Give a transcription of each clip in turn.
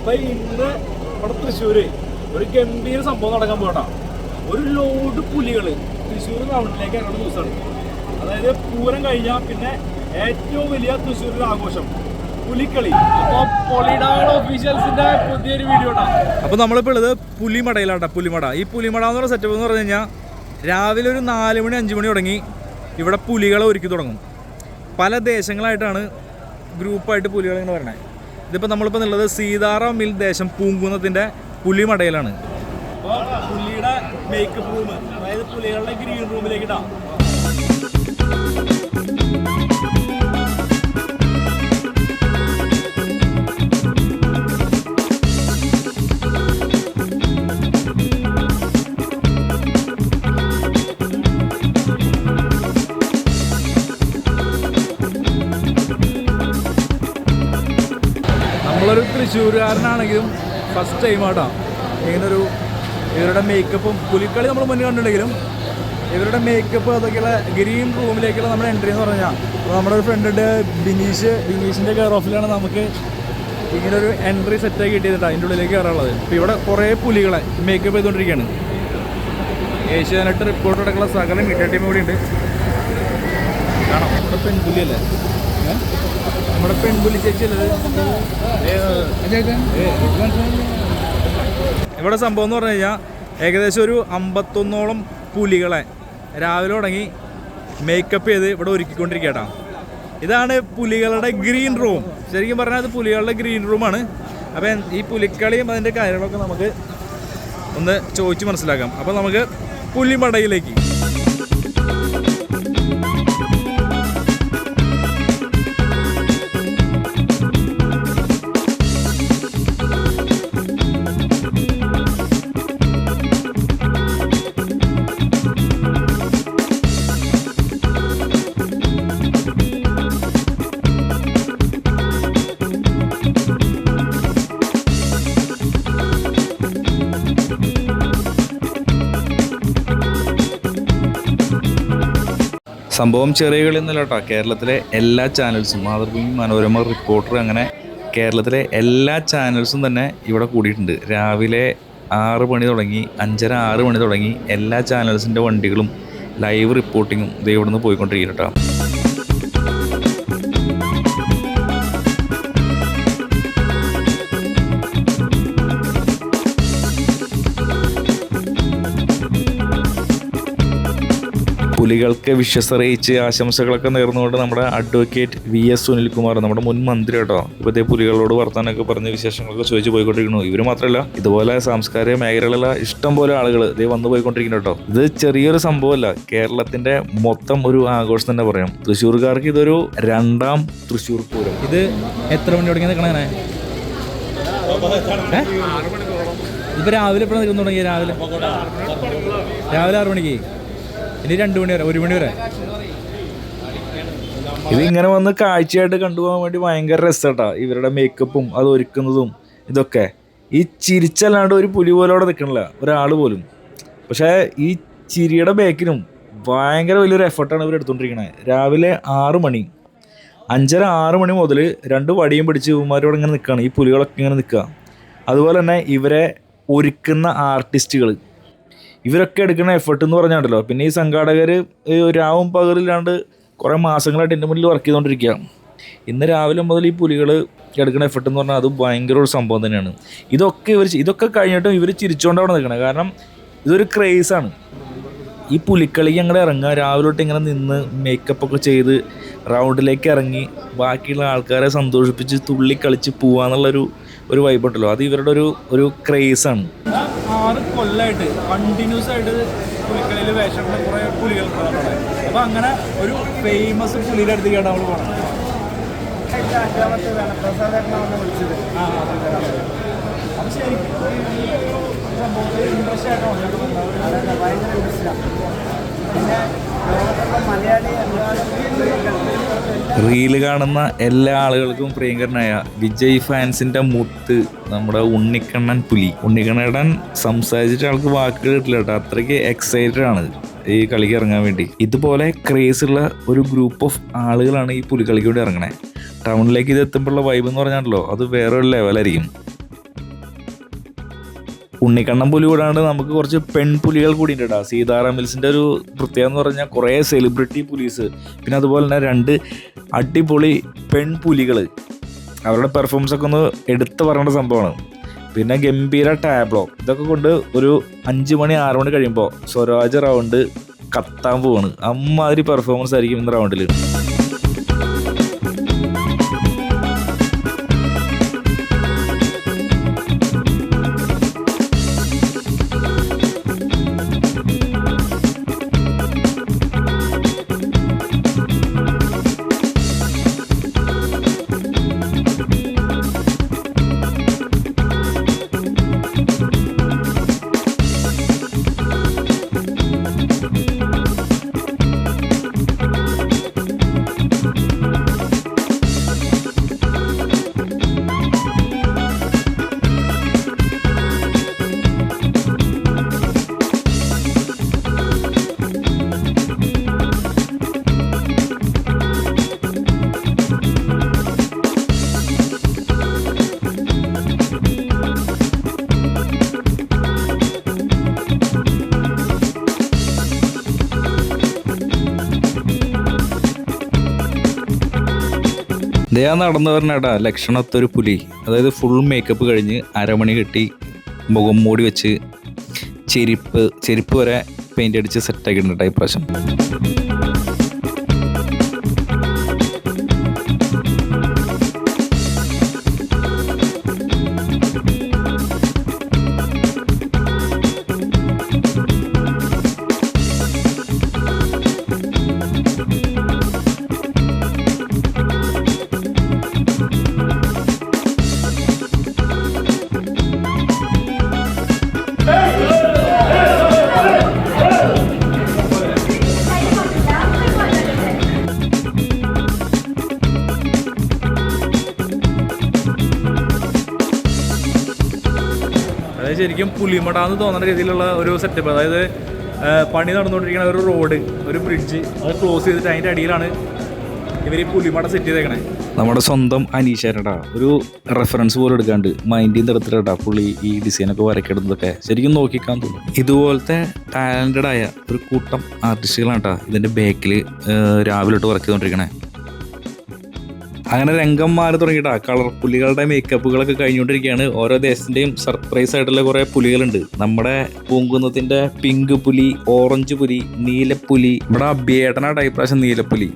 അപ്പൊ ഇന്ന് ഇവിടെ തൃശ്ശൂര് ഒരു ഗംഭീര സംഭവം നടക്കാൻ പോകട്ടാ. ഒരു ലോഡ് പുലികൾ തൃശ്ശൂർ ടൗണിലേക്ക് ഇറങ്ങുന്ന ദിവസമാണ്. അതായത് പൂരം കഴിഞ്ഞാൽ പിന്നെ ഏറ്റവും വലിയ തൃശ്ശൂരിലെ ആഘോഷം പുലിക്കളി. അപ്പൊ പൊളിഡാൾ ഒഫീഷ്യൽസിന്റെ പുതിയൊരു വീഡിയോ അപ്പോൾ നമ്മളിപ്പോൾ ഉള്ളത് പുലിമടയിലാണ് പുലിമട. ഈ പുലിമട എന്ന് പറഞ്ഞ സെറ്റപ്പ് എന്ന് പറഞ്ഞു കഴിഞ്ഞാൽ രാവിലെ ഒരു നാല് മണി അഞ്ച് മണി തുടങ്ങി ഇവിടെ പുലികളെ ഒരുക്കി തുടങ്ങും. പല ദേശങ്ങളായിട്ടാണ് ഗ്രൂപ്പായിട്ട് പുലികൾ ഇങ്ങനെ വരണേ. ഇതിപ്പോൾ നമ്മളിപ്പോൾ ഉള്ളത് സീതാറാം മിൽ ദേശം പൂങ്കുന്നത്തിന്റെ പുലിമടയിലാണ്. പുലിയുടെ മേക്കപ്പ് റൂം അതായത് പുലികളുടെ ഗ്രീൻ റൂമിലേക്ക് ഇടാം നമ്മളൊരു തൃശ്ശൂരുകാരനാണെങ്കിലും ഫസ്റ്റ് ടൈം ആട്ടോ. ഇങ്ങനൊരു ഇവരുടെ മേക്കപ്പും പുലിക്കളി നമ്മൾ മുന്നേ കണ്ടിട്ടുണ്ടെങ്കിലും ഇവരുടെ മേക്കപ്പ് അതൊക്കെയുള്ള ഗ്രീൻ റൂമിലേക്കുള്ള നമ്മുടെ എൻട്രി എന്ന് പറഞ്ഞാൽ അപ്പോൾ നമ്മുടെ ഒരു ഫ്രണ്ടുണ്ട് ബിനീഷ്. ബിനീഷിന്റെ കെയർ ഓഫിലാണ് നമുക്ക് ഇങ്ങനെ ഒരു എൻട്രി സെറ്റാക്കി കിട്ടിയതിട്ട് അതിന്റെ ഉള്ളിലേക്ക് കയറാനുള്ളത്. ഇപ്പോൾ ഇവിടെ കുറേ പുലികളെ മേക്കപ്പ് ചെയ്തുകൊണ്ടിരിക്കുകയാണ് ഏഷ്യാനെറ്റ് റിപ്പോർട്ട് അടക്കമുള്ള സകലം മീഡിയ ടീം കൂടി ഉണ്ട് കാണാം. ഇവിടെ പെൺപുലിയല്ലേ? നമ്മുടെ പെൺപുലി ചേച്ചിയല്ലേ ഇവിടെ സംഭവം എന്ന് പറഞ്ഞു കഴിഞ്ഞാൽ ഏകദേശം ഒരു അമ്പത്തൊന്നോളം പുലികളെ രാവിലെ തുടങ്ങി മേക്കപ്പ് ചെയ്ത് ഇവിടെ ഒരുക്കിക്കൊണ്ടിരിക്കട്ടാ ഇതാണ് പുലികളുടെ ഗ്രീൻ റൂം ശരിക്കും പറഞ്ഞാൽ അത് പുലികളുടെ ഗ്രീൻ റൂമാണ് അപ്പം ഈ പുലിക്കളിയും അതിന്റെ കാര്യങ്ങളൊക്കെ നമുക്ക് ഒന്ന് ചോദിച്ച് മനസ്സിലാക്കാം. അപ്പോൾ നമുക്ക് പുലിമടയിലേക്ക്. സംഭവം ചെറിയ കളി ഒന്നുമല്ല കേട്ടോ. കേരളത്തിലെ എല്ലാ ചാനൽസും മാതൃഭൂമി മനോരമ റിപ്പോർട്ടർ അങ്ങനെ കേരളത്തിലെ എല്ലാ ചാനൽസും തന്നെ ഇവിടെ കൂടിയിട്ടുണ്ട്. രാവിലെ ആറ് മണി തുടങ്ങി അഞ്ചര ആറ് മണി തുടങ്ങി എല്ലാ ചാനൽസിന്റെ വണ്ടികളും ലൈവ് റിപ്പോർട്ടിങ്ങും ഇത് ഇവിടുന്ന് പോയിക്കൊണ്ടിരിക്കും കേട്ടോ. പുലികൾക്ക് വിശ്വസറിയിച്ച് ആശംസകളൊക്കെ നേർന്നുകൊണ്ട് നമ്മുടെ അഡ്വക്കേറ്റ് വി എസ് സുനിൽകുമാർ നമ്മുടെ മുൻ മന്ത്രി കേട്ടോ ഇപ്പോഴത്തെ പുലികളോട് വർത്താനൊക്കെ പറഞ്ഞ് വിശേഷങ്ങളൊക്കെ ചോദിച്ചു പോയിക്കൊണ്ടിരിക്കുന്നു. ഇവർ മാത്രമല്ല ഇതുപോലെ സാംസ്കാരിക മേഖലകളിലെ ഇഷ്ടം പോലെ ആളുകൾ ഇതേ വന്നു പോയിക്കൊണ്ടിരിക്കുന്നു കേട്ടോ. ഇത് ചെറിയൊരു സംഭവമല്ല കേരളത്തിന്റെ മൊത്തം ഒരു ആഘോഷം തന്നെ പറയാം. തൃശ്ശൂർക്കാർക്ക് ഇതൊരു രണ്ടാം തൃശ്ശൂർ പൂരം. ഇത് എത്ര മണി തുടങ്ങി നിൽക്കണേ ഇപ്പൊ രാവിലെ എപ്പോഴാണ് നിൽക്കുന്നു തുടങ്ങി രാവിലെ? രാവിലെ ആറു മണിക്ക്? ഇനി രണ്ട് മണി വരെ ഒരു മണി വരെ. ഇങ്ങനെ വന്ന് കാഴ്ചയായിട്ട് കണ്ടുപോകാൻ വേണ്ടി ഭയങ്കര രസട്ടാ. ഇവരുടെ മേക്കപ്പും അത് ഒരുക്കുന്നതും ഇതൊക്കെ. ഈ ചിരിച്ചല്ലാണ്ട് ഒരു പുലി പോലെ അവിടെ നിൽക്കണില്ല. ഒരാൾ പോലും. പക്ഷേ ഈ ചിരിയുടെ ബേക്കിനും ഭയങ്കര വലിയൊരു എഫർട്ടാണ് ഇവർ എടുത്തുകൊണ്ടിരിക്കുന്നത് രാവിലെ ആറ് മണി. അഞ്ചര ആറ് മണി മുതൽ രണ്ട് വടിയും പിടിച്ച് ഇവന്മാരോട് ഇങ്ങനെ നിൽക്കുകയാണ് ഈ പുലികളൊക്കെ ഇങ്ങനെ നിൽക്കുക. അതുപോലെ തന്നെ ഇവരെ ഒരുക്കുന്ന ആർട്ടിസ്റ്റുകൾ ഇവരൊക്കെ എടുക്കുന്ന എഫേർട്ട് എന്ന് പറഞ്ഞാണ്ടല്ലോ. പിന്നെ ഈ സംഘാടകർ രാവും പകലില്ലാണ്ട് കുറേ മാസങ്ങളായിട്ട് എന്റെ മുന്നിൽ വർക്ക് ചെയ്തുകൊണ്ടിരിക്കുകയാണ് ഇന്ന് രാവിലെ മുതൽ ഈ പുലികൾ എടുക്കുന്ന എഫർട്ട് എന്ന് പറഞ്ഞാൽ അത് ഭയങ്കര ഒരു സംഭവം തന്നെയാണ്. ഇതൊക്കെ ഇവർ ഇതൊക്കെ കഴിഞ്ഞിട്ടും ഇവർ ചിരിച്ചുകൊണ്ട് അവിടെ നിൽക്കണം കാരണം ഇതൊരു ക്രേസാണ് ഈ പുലിക്കളിക്ക് അങ്ങോട്ട് ഇറങ്ങുക രാവിലെ തൊട്ട് ഇങ്ങനെ നിന്ന് മേക്കപ്പ് ഒക്കെ ചെയ്ത് റൗണ്ടിലേക്ക് ഇറങ്ങി ബാക്കിയുള്ള ആൾക്കാരെ സന്തോഷിപ്പിച്ച് തുള്ളി കളിച്ച് പോവാന്നുള്ളൊരു ഒരു വൈബുണ്ടല്ലോ അത് ഇവരുടെ ഒരു ഒരു ക്രേസാണ് ആറ് കൊല്ലമായിട്ട് കണ്ടിന്യൂസ് ആയിട്ട് പുലിക്കളിയിൽ വേഷമുള്ള കുറേ പുലികൾ കാണുന്നത് അപ്പൊ അങ്ങനെ ഒരു ഫേമസ് പുലിയുടെ അടുത്തേക്കാണ് നമ്മൾ പോകണം ഇൻട്രസ്റ്റ് ആയിട്ടാണ് ഭയങ്കര അതെ. അപ്പൊ ശരിക്കും ഈ സംഭവത്തിൽ ഇൻട്രസ്റ്റ് ആയിട്ടോ റീൽ കാണുന്ന എല്ലാ ആളുകൾക്കും പ്രിയങ്കരനായ വിജയ് ഫാൻസിന്റെ മുത്ത് നമ്മുടെ ഉണ്ണിക്കണ്ണൻ പുലി. ഉണ്ണിക്കണ്ണൻ സംസാരിച്ചിട്ട് ആൾക്ക് വാക്കുകൾ കിട്ടില്ല കേട്ടോ. അത്രയ്ക്ക് എക്സൈറ്റഡ് ആണ് ഈ കളിക്ക് ഇറങ്ങാൻ വേണ്ടി. ഇതുപോലെ ക്രേസ് ഉള്ള ഒരു ഗ്രൂപ്പ് ഓഫ് ആളുകളാണ് ഈ പുലിക്കളിക്ക് വേണ്ടി ഇറങ്ങണേ. ടൗണിലേക്ക് ഇത് എത്തുമ്പോഴുള്ള വൈബ് എന്ന് പറഞ്ഞാണല്ലോ അത് വേറൊരു ലെവലായിരിക്കും ഉണ്ണിക്കണ്ണൻ പുലി കൂടാണ്ട് നമുക്ക് കുറച്ച് പെൺപുലികൾ കൂടി ഉണ്ട് കേട്ടോ. സീതാറാം മിൽസിന്റെ ഒരു പ്രത്യേകത എന്ന് പറഞ്ഞാൽ കുറേ സെലിബ്രിറ്റി പുലീസ്. പിന്നെ അതുപോലെ തന്നെ രണ്ട് അടിപൊളി പെൺപുലികൾ. അവരുടെ പെർഫോമൻസ് ഒക്കെ ഒന്ന് എടുത്തു പറയേണ്ട സംഭവമാണ്. പിന്നെ ഗംഭീര ടാബ്ലോ. ഇതൊക്കെ കൊണ്ട് ഒരു അഞ്ച് മണി ആറ് മണി കഴിയുമ്പോൾ സ്വരാജ് റൗണ്ട് കത്താൻ പോവാണ്. അമ്മാതിരി പെർഫോമൻസ് ആയിരിക്കും ഇന്ന് റൗണ്ടിൽ ദേ നടന്നു പറഞ്ഞാടാ ലക്ഷണത്തൊരു പുലി. അതായത് ഫുൾ മേക്കപ്പ് കഴിഞ്ഞ് അരമണി കെട്ടി മുഖം മൂടി വെച്ച് ചെരുപ്പ് ചെരുപ്പ് വരെ പെയിന്റ് അടിച്ച് സെറ്റാക്കിയിട്ടുണ്ട് ഈ പ്രാവശ്യം പുലിമട എന്ന് തോന്നുന്ന രീതിയിലുള്ള ഒരു സെറ്റപ്പ് അതായത് പണി നടന്നുകൊണ്ടിരിക്കുന്ന ഒരു റോഡ് ഒരു ബ്രിഡ്ജ് അത് ക്ലോസ് ചെയ്തിട്ട് അതിന്റെ അടിയിലാണ് ഇവർ ഈ പുലിമട സെറ്റ് ചെയ്തേക്കണേ. നമ്മുടെ സ്വന്തം അനീഷേരടാ ഒരു റെഫറൻസ് പോലും എടുക്കാണ്ട് മൈൻഡിൽ നിന്ന് പുള്ളി ഈ ഡിസൈനൊക്കെ വരയ്ക്കിടുന്നതൊക്കെ ശരിക്കും നോക്കിക്കാൻ തോന്നും ഇതുപോലത്തെ ടാലന്റഡ് ആയ ഒരു കൂട്ടം ആർട്ടിസ്റ്റുകളാണ് കേട്ടോ ഇതിന്റെ ബാക്കിൽ രാവിലെ തൊട്ട് വർക്ക് ചെയ്തുകൊണ്ടിരിക്കണേ അങ്ങനെ രംഗം മാറി തുടങ്ങിയിട്ടാ. കളർ പുലികളുടെ മേക്കപ്പുകളൊക്കെ കഴിഞ്ഞുകൊണ്ടിരിക്കുകയാണ്. ഓരോ ദേശത്തിന്റെയും സർപ്രൈസ് ആയിട്ടുള്ള കുറെ പുലികളുണ്ട്. നമ്മുടെ പൂങ്കുന്നത്തിന്റെ പിങ്ക് പുലി ഓറഞ്ച് പുലി നീലപ്പുലി. ഇവിടെ അഭ്യേട്ടനായിട്ട് ഇപ്രാവശ്യം നീലപ്പുലി.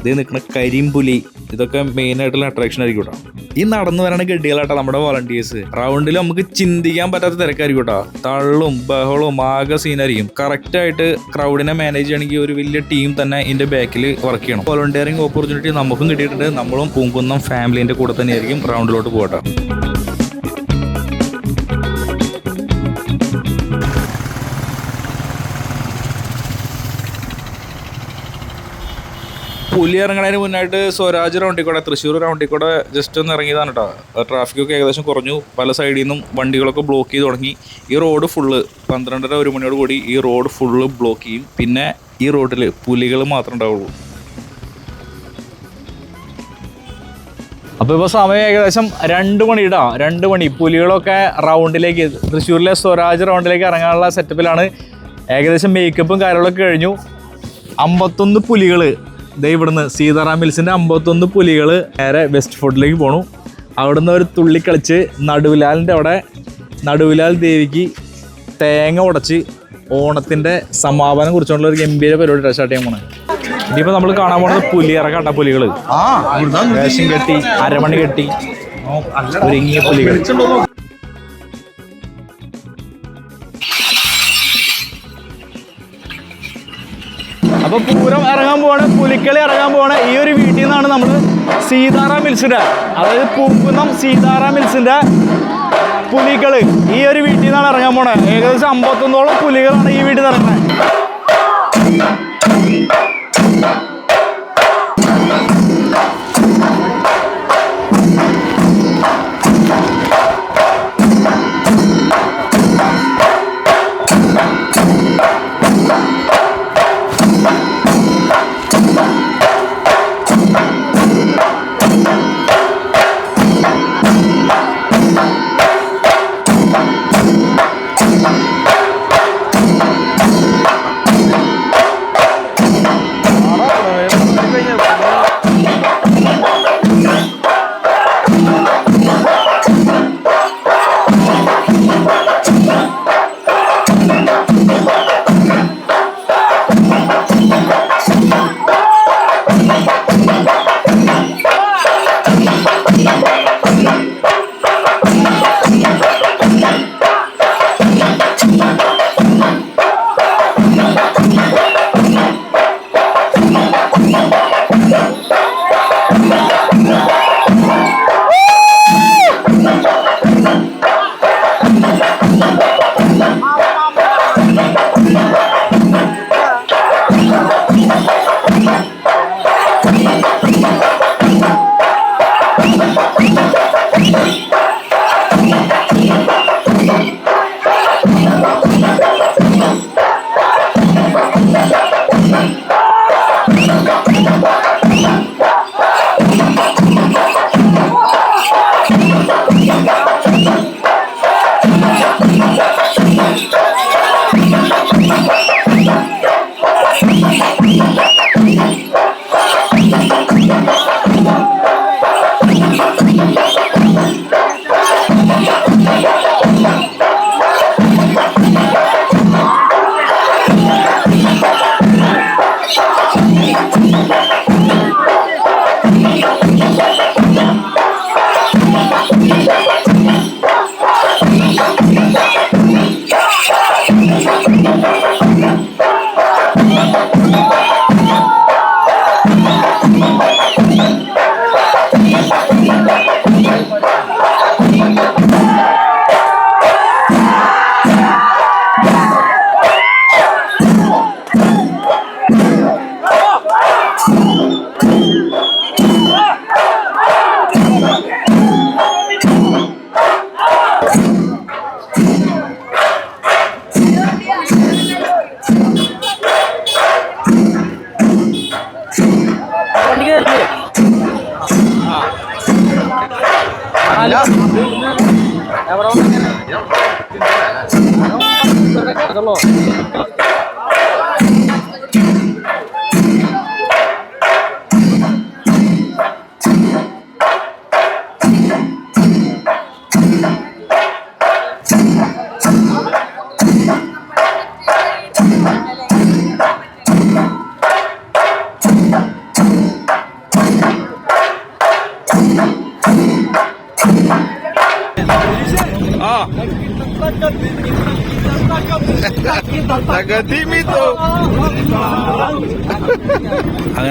ഇത് നിൽക്കുന്ന കരിമ്പുലി. ഇതൊക്കെ മെയിൻ ആയിട്ടുള്ള അട്രാക്ഷൻ ആയിരിക്കും കേട്ടോ ഈ നടന്നു വരണ ഗഡികളാട്ടോ നമ്മുടെ വോളണ്ടിയേഴ്സ് റൗണ്ടിൽ നമുക്ക് ചിന്തിക്കാൻ പറ്റാത്ത തിരക്കായിരിക്കും കേട്ടോ തള്ളും ബഹളവും ആകെ സീനായിരിക്കും കറക്റ്റ് ആയിട്ട് ക്രൗഡിനെ മാനേജ് ചെയ്യണമെങ്കിൽ ഒരു വലിയ ടീം തന്നെ ഇതിന്റെ ബാക്കിൽ വർക്ക് ചെയ്യണം. വോളണ്ടിയറിംഗ് ഓപ്പർച്യൂണിറ്റി നമുക്കും കിട്ടിയിട്ടുണ്ട്. നമ്മളും പൂങ്കുന്നം ഫാമിലിന്റെ കൂടെ തന്നെയായിരിക്കും റൗണ്ടിലോട്ട് പോകട്ടെ പുലി ഇറങ്ങണതിന് മുന്നായിട്ട് സ്വരാജ് റൗണ്ടിൽ കൂടെ തൃശ്ശൂർ റൗണ്ടിൽ കൂടെ ജസ്റ്റ് ഒന്ന് ഇറങ്ങിയതാണ് കേട്ടോ ട്രാഫിക്കൊക്കെ ഏകദേശം കുറഞ്ഞു. പല സൈഡിൽ നിന്നും വണ്ടികളൊക്കെ ബ്ലോക്ക് ചെയ്ത് തുടങ്ങി. ഈ റോഡ് ഫുള്ള് പന്ത്രണ്ടര ഒരു മണിയോട് കൂടി ഈ റോഡ് ഫുള്ള് ബ്ലോക്ക് ചെയ്യും. പിന്നെ ഈ റോഡിൽ പുലികൾ മാത്രമേ ഉണ്ടാവുള്ളൂ. അപ്പോൾ ഇപ്പോൾ സമയം ഏകദേശം രണ്ട് മണിയിടാ രണ്ട് മണി. പുലികളൊക്കെ റൗണ്ടിലേക്ക് തൃശ്ശൂരിലെ സ്വരാജ് റൗണ്ടിലേക്ക് ഇറങ്ങാനുള്ള സെറ്റപ്പിലാണ് ഏകദേശം മേക്കപ്പും കാര്യങ്ങളൊക്കെ കഴിഞ്ഞു. അമ്പത്തൊന്ന് പുലികൾ ദേ ഇവിടുന്ന് സീതാറാം മിൽസിന്റെ അമ്പത്തൊന്ന് പുലികൾ നേരെ വെസ്റ്റ് ഫോർട്ടിലേക്ക് പോണു. അവിടുന്ന് ഒരു തുള്ളി കളിച്ച് നടുവിലാലിന്റെ അവിടെ നടുവിലാൽ ദേവിക്ക് തേങ്ങ ഉടച്ച് ഓണത്തിന്റെ സമാപനം കുറിച്ചുകൊണ്ടുള്ള ഒരു ഗംഭീര പരിപാടി സ്റ്റാർട്ട് ചെയ്യാൻ പോണേ. ഇനിയിപ്പോൾ നമ്മൾ കാണാൻ പോണത് പുലിയിറക്കാട്ട പുലികൾ വേഷം കെട്ടി അരമണി കെട്ടി ഒരുങ്ങിയ പുലികൾ അപ്പൊ പൂരം ഇറങ്ങാൻ പോവാണ് പുലിക്കളി ഇറങ്ങാൻ പോവാണ്. ഈ ഒരു വീട്ടിൽ നിന്നാണ് നമ്മൾ സീതാറാം മിൽസിന്റെ അതായത് പൂക്കുന്നം സീതാറാം മിൽസിന്റെ പുലികൾ ഈ ഒരു വീട്ടിൽ നിന്നാണ് ഇറങ്ങാൻ പോണത് ഏകദേശം അമ്പത്തൊന്നോളം പുലികളാണ് ഈ വീട്ടിൽ നിന്ന് ഇറങ്ങുന്നത് Yeah.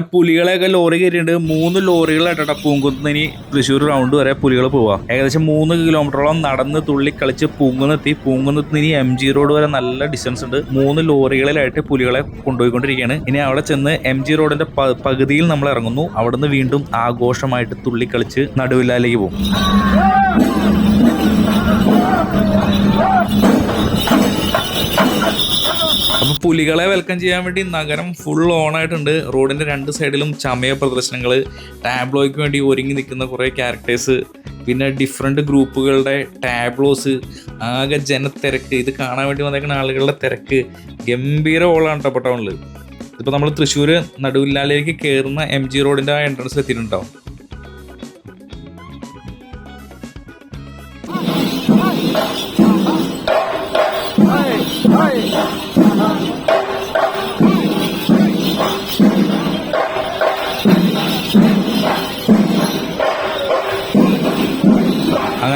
അങ്ങനെ പുലികളെയൊക്കെ ലോറി കയറിയിട്ട് മൂന്ന് ലോറികളായിട്ടാ പൂങ്കുന്നിനി തൃശ്ശൂർ റൗണ്ട് വരെ പുലികൾ പോവാ ഏകദേശം മൂന്ന് കിലോമീറ്ററോളം നടന്ന് തുള്ളി കളിച്ച് പൂങ്കുന്നെത്തി പൂങ്കുന്നത്തിന് എം ജി റോഡ് വരെ നല്ല ഡിസ്റ്റൻസ് ഉണ്ട്. മൂന്ന് ലോറികളിലായിട്ട് പുലികളെ കൊണ്ടുപോയിക്കൊണ്ടിരിക്കുകയാണ്. ഇനി അവിടെ ചെന്ന് എം ജി റോഡിന്റെ പകുതിയിൽ നമ്മൾ ഇറങ്ങുന്നു. അവിടുന്ന് വീണ്ടും ആഘോഷമായിട്ട് തുള്ളി കളിച്ച് നടുവില്ലാലേക്ക് പോകും. അപ്പൊ പുലികളെ വെൽക്കം ചെയ്യാൻ വേണ്ടി നഗരം ഫുൾ ഓൺ ആയിട്ടുണ്ട്. റോഡിന്റെ രണ്ട് സൈഡിലും ചമയ പ്രദർശനങ്ങൾ ടാബ്ലോയ്ക്ക് വേണ്ടി ഒരുങ്ങി നിൽക്കുന്ന കുറേ ക്യാരക്ടേഴ്സ് പിന്നെ ഡിഫറെന്റ് ഗ്രൂപ്പുകളുടെ ടാബ്ലോസ് ആകെ ജനത്തിരക്ക്. ഇത് കാണാൻ വേണ്ടി വന്നേക്കുന്ന ആളുകളുടെ തിരക്ക് ഗംഭീര ഓളാണ് കേട്ടോ ടൗണിൽ ഇതിപ്പോൾ നമ്മൾ തൃശ്ശൂർ നടുവില്ലാലേക്ക് കയറുന്ന എം ജി റോഡിന്റെ ആ എൻട്രൻസ് എത്തിയിട്ടുണ്ടാവും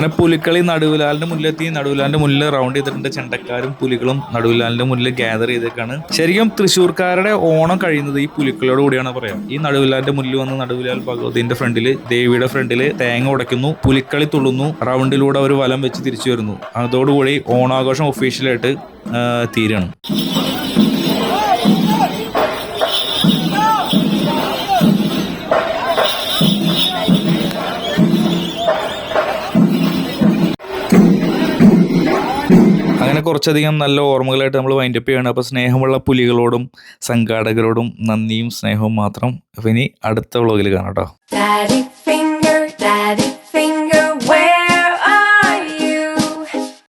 അങ്ങനെ പുലിക്കളി നടുവിലാലിന്റെ മുന്നിലെത്തി. നടുവിലാലിന്റെ മുന്നിൽ റൗണ്ട് ചെയ്തിട്ടുണ്ട്. ചെണ്ടക്കാരും പുലികളും നടുവിലാലിന്റെ മുന്നിൽ ഗ്യാദർ ചെയ്തേക്കാണ്. ശരിക്കും തൃശ്ശൂർക്കാരുടെ ഓണം കഴിയുന്നത് ഈ പുലിക്കളിയോട് കൂടിയാണ് പറയാം. ഈ നടുവിലാലിന്റെ മുന്നിൽ വന്ന് നടുവിലാൽ ഭഗവതിന്റെ ഫ്രണ്ടിൽ ദേവിയുടെ ഫ്രണ്ടിൽ തേങ്ങ ഉടയ്ക്കുന്നു പുലിക്കളി തുള്ളുന്നു റൗണ്ടിലൂടെ അവർ വലം വെച്ച് തിരിച്ചു വരുന്നു. അതോടുകൂടി ഓണാഘോഷം ഒഫീഷ്യലായിട്ട് തീരാണ്. കുറച്ചധികം നല്ല ഓർമ്മകളായിട്ട് നമ്മൾ വൈൻഡ് അപ്പ് ചെയ്യണം. അപ്പോൾ സ്നേഹമുള്ള പുലികളോടും സംഘാടകരോടും നന്ദിയും സ്നേഹവും മാത്രം. അപ്പോൾ ഇനി അടുത്ത വ്ളോഗിൽ കാണാം കേട്ടോ.